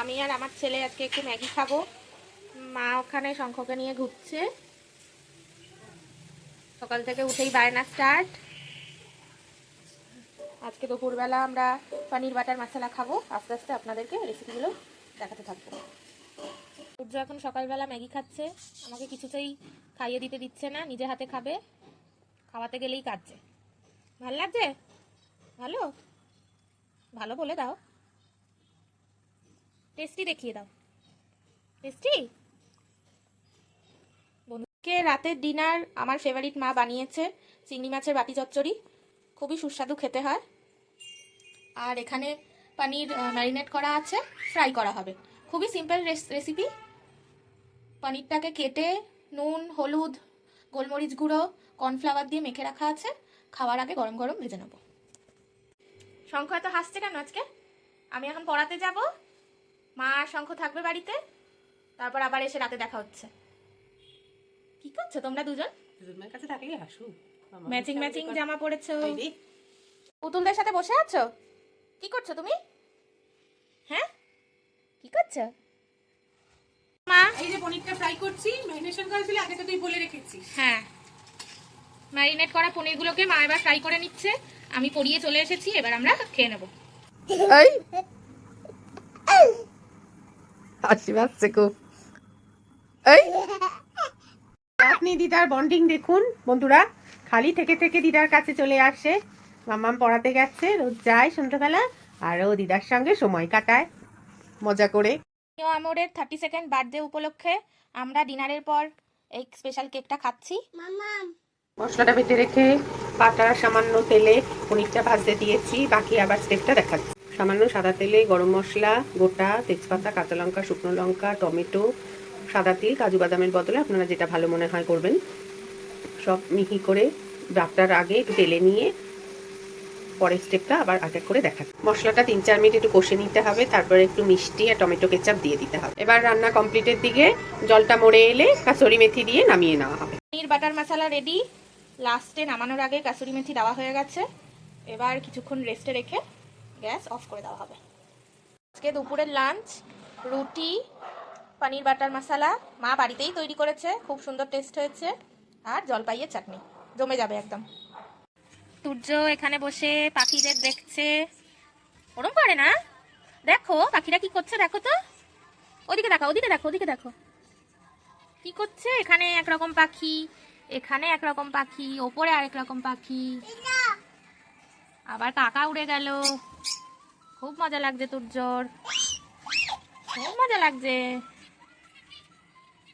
আমি আর আমার ছেলে আজকে একটু ম্যাগি খাব। মা ওখানে শঙ্খকে নিয়ে ঘুরছে। সকাল থেকে উঠেই বায়না স্টার্ট আজকে দুপুরবেলা আমরা পনির বাটার মশলা খাব। আস্তে আস্তে আপনাদেরকে রেসিপিগুলো দেখাতে থাকব। সূর্য এখন সকালবেলা ম্যাগি খাচ্ছে। আমাকে কিছুতেই খাইয়ে দিতে দিচ্ছে না, নিজে হাতে খাবে। খাওয়াতে গেলেই কাঁদছে। ভালো লাগছে? ভালো? ভালো বলে দাও। টেস্টি দেখিয়ে দাও। টেস্টি? বন্ধুকে রাতের ডিনার আমার ফেভারিট মা বানিয়েছে, চিংড়ি মাছের বাটি চচ্চড়ি। খুবই সুস্বাদু খেতে হয়। আর এখানে পনির ম্যারিনেট করা আছে ফ্রাই করা হবে। খুবই সিম্পল রেসিপি পনিরটাকে কেটে নুন, হলুদ, গোলমরিচ গুঁড়ো কর্নফ্লাওয়ার দিয়ে মেখে রাখা আছে। খাওয়ার আগে গরম গরম ভেজে নেব। শঙ্খ এত হাসছে কেন আজকে? আমি এখন পড়াতে যাব। মা শঙ্খ থাকবে বাড়িতে? তারপর আবার এসে রাতে দেখা হচ্ছে। কি করছ তোমরা দুজন? দুজনের কাছে থাকলে আসু ম্যাচিং ম্যাচিং জামা পরেছো পুতুলদের সাথে বসে আছো? কি করছ তুমি? হ্যাঁ? কি করছ? মা? এই যে পনিরটা ফ্রাই করছি ম্যারিনেশন করেছিলি আগে তো তুই বলে রেখেছি হ্যাঁ। ম্যারিনেট করা পনিরগুলোকে মা এবার ফ্রাই করে নিচ্ছে। আমি পরিয়ে চলে এসেছি এবার আমরা খেয়ে নেব। এই হাসি পাচ্ছে খুব। এই! আপনি দিদার বন্ডিং দেখুন বন্ধুরা। খালি থেকে থেকে দিদার কাছে চলে আসে। মাম্মাম পড়াতে গেছে রোজ যায় সন্ধ্যাবেলা আর ও দিদার সঙ্গে সময় কাটায় মজা করে। আমরের থার্টি সেকেন্ড বার্থডে উপলক্ষে আমরা ডিনারের পর এই স্পেশাল কেকটা খাচ্ছি। মশলাটা বেটে রেখে পাটা সামান্য তেলে পনিরটা ভাজতে দিয়েছি বাকি আবার স্টেপটা দেখাচ্ছি। সামান্য সাদা তেলে গরম মশলা, গোটা তেজপাতা, কাঁচা লঙ্কা, শুকনো লঙ্কা, টমেটো, সাদা তিল, কাজু বাদামের বদলে আপনারা যেটা ভালো মনে হয় করবেন। সব মিহি করে ডাকটার আগে একটু তেলে নিয়ে পরের স্টেপটা আবার এক করে দেখা মশলাটা তিন চার মিনিট একটু কষে নিতে হবে, তারপরে একটু মিষ্টি আর টমেটো কেচাপ দিয়ে দিতে হবে। এবার রান্না কমপ্লিটের দিকে জলটা মরে এলে কাসরি মেথি দিয়ে নামিয়ে নেওয়া হবে। পনির, বাটার মশলা রেডি লাস্টে নামানোর আগে কাসুরি মেথি দেওয়া হয়ে গেছে। এবার কিছুক্ষণ রেস্টে রেখে গ্যাস অফ করে দেওয়া হবে। আজকে দুপুরের লাঞ্চ রুটি পানির বাটার মশলা মা বাড়িতেই তৈরি করেছে খুব সুন্দর টেস্ট হয়েছে। আর জলপাইয়ের চাটনি জমে যাবে একদম। সূর্য এখানে বসে পাখিদের দেখছে। ওরম করে না? দেখো পাখিরা কি করছে দেখো তো। ওদিকে দেখো ওদিকে দেখো ওদিকে দেখো। কি করছে? এখানে একরকম পাখি এখানে একরকম পাখি ওপরে আরেক রকম পাখি। আবার কাকা উড়ে গেল। খুব মজা লাগছে তোর জোর খুব মজা লাগছে।